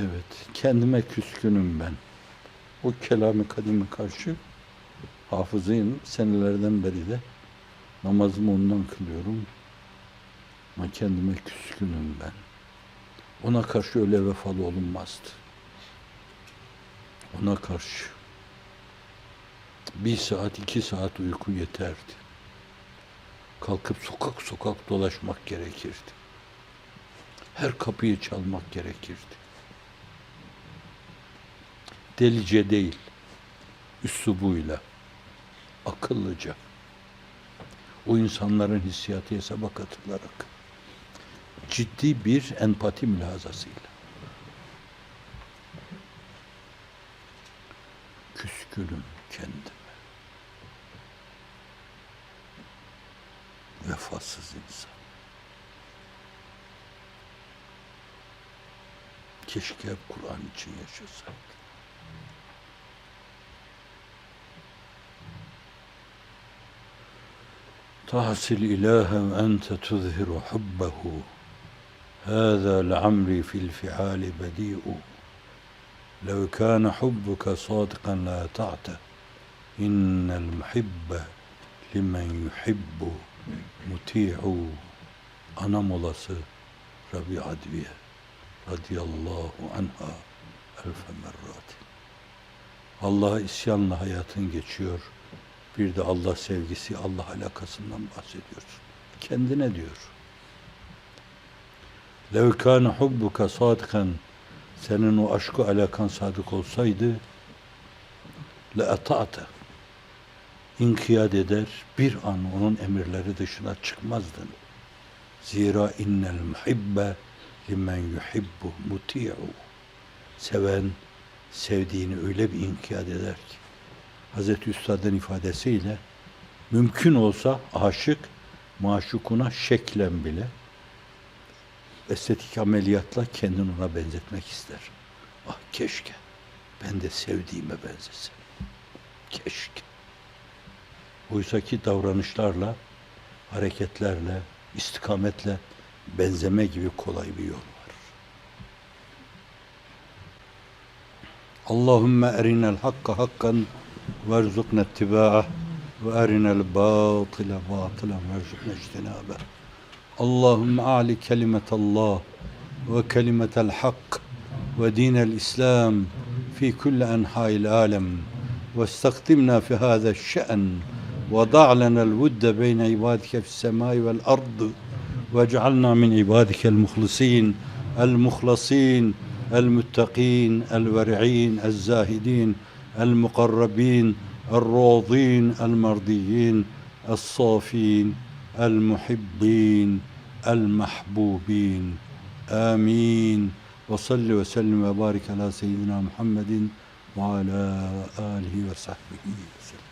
Evet, kendime küskünüm ben. O kelamı kadime karşı hafızıyım. Senelerden beri de namazımı ondan kılıyorum. Ama kendime küskünüm ben. Ona karşı öyle vefalı olunmazdı. Ona karşı bir saat, iki saat uyku yeterdi. Kalkıp sokak sokak dolaşmak gerekirdi. Her kapıyı çalmak gerekirdi. Delice değil, üslubuyla, akıllıca, o insanların hissiyatı hesaba katılarak, ciddi bir empati mülazasıyla. Küskünüm kendime. Vefasız insan. Keşke hep Kur'an için yaşasak. تعصي الإله أنت تظهر حبه. هذا لعمري في الفعال بديء. لو كان حبك صادقا لا تعت. إن المحب لمن يحب مطيع أنا ملası ربيع أدبية رضي الله عنها ألف مرات. الله isyanla hayatın geçiyor.'' Bir de Allah sevgisi, Allah alakasından bahsediyorsun. Kendine diyor. Lev kâne hubbuka sadikan senin o aşkı alakan sadık olsaydı le ata'te inkiyat eder, bir an onun emirleri dışına çıkmazdın. Zira innel muhibbe limen yuhibbu muti'u. Seven, sevdiğini öyle bir inkiyat eder ki, Hazreti Üstad'ın ifadesiyle, mümkün olsa aşık, maşukuna şeklen bile, estetik ameliyatla kendini ona benzetmek ister. Ah keşke ben de sevdiğime benzesem. Keşke. Oysaki davranışlarla, hareketlerle, istikametle benzeme gibi kolay bir yol var. Allahümme erinel hakka hakkan وارزقنا اتباعه وأرنا الباطل باطلا وارزقنا اجتنابه. اللهم اعل كلمة الله وكلمة الحق ودين الإسلام في كل أنحاء العالم واستخدمنا في هذا الشأن وضع لنا الود بين عبادك في السماء والأرض واجعلنا من عبادك المخلصين المخلصين المتقين الورعين الزاهدين المقربين الراضين المرضيين الصافين المحبين المحبوبين آمين وصل وسلم وبارك على سيدنا محمد وعلى آله وصحبه وسلم